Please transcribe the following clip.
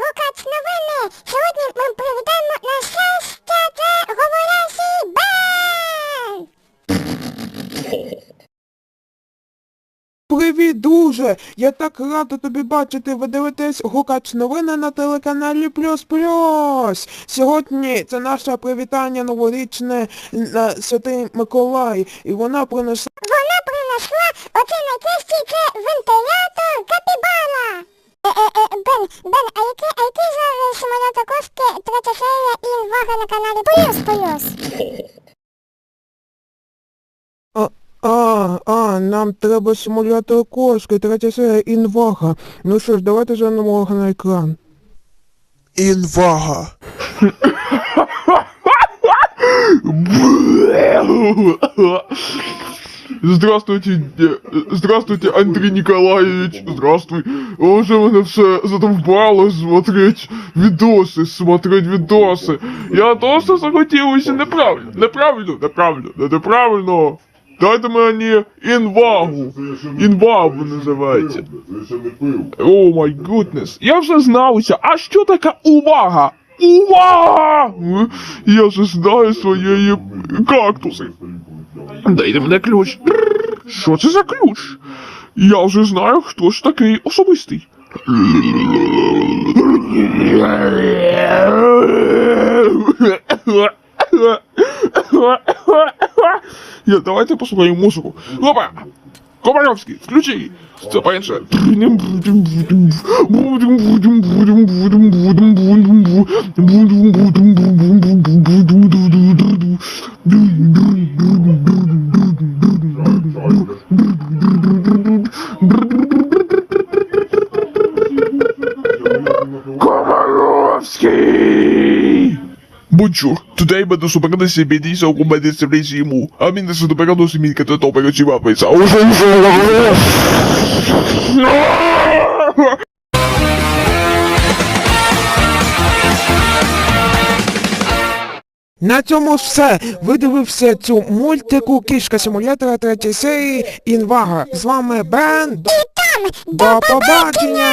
гукач новини. Сьогодні ми привітаємо на щастя це говорящий Бен! Привіт, друже! Я так рада тобі бачити. Ви дивитесь гукач новини на телеканалі Плюс Плюс. Сьогодні це наше привітання новорічне на Святий Миколай. І вона принесла Вона принесла оце найкращий це вентилятор Капібара. Е, е, е, Бен, Бен, а який, а який кошки третя серія і увага на каналі Плюс Плюс? А, а, а, нам треба симулятор кошки, третя серія інвага. Ну що ж, давайте звернемо на екран. Інвага. Здравствуйте, э, здравствуйте, Андрей Николаевич, здравствуй. Уже мене все задовбало смотреть видоси, смотреть видоси. Я просто захотілося неправильно, неправильно, не неправильно. Дайте мені інвагу. Інвагу називається. О май гуднес. Я вже знався. А що таке увага? Увага! Я вже знаю своєї кактуси. Дайте мене ключ. Що це за ключ? Я вже знаю, хто ж такий особистий. Я, давайте послухаємо музику. Опа! Комаровський, включи! Це перше. Комаровський! Bonjour, today met de soberane CBD zou om bij dit te regime. Amin de soberane CBD que te opera ci va pensare. На цьому все. Ви дивився цю мультику Кішка симулятора третьої серії Інвага. З вами Бен. До побачення!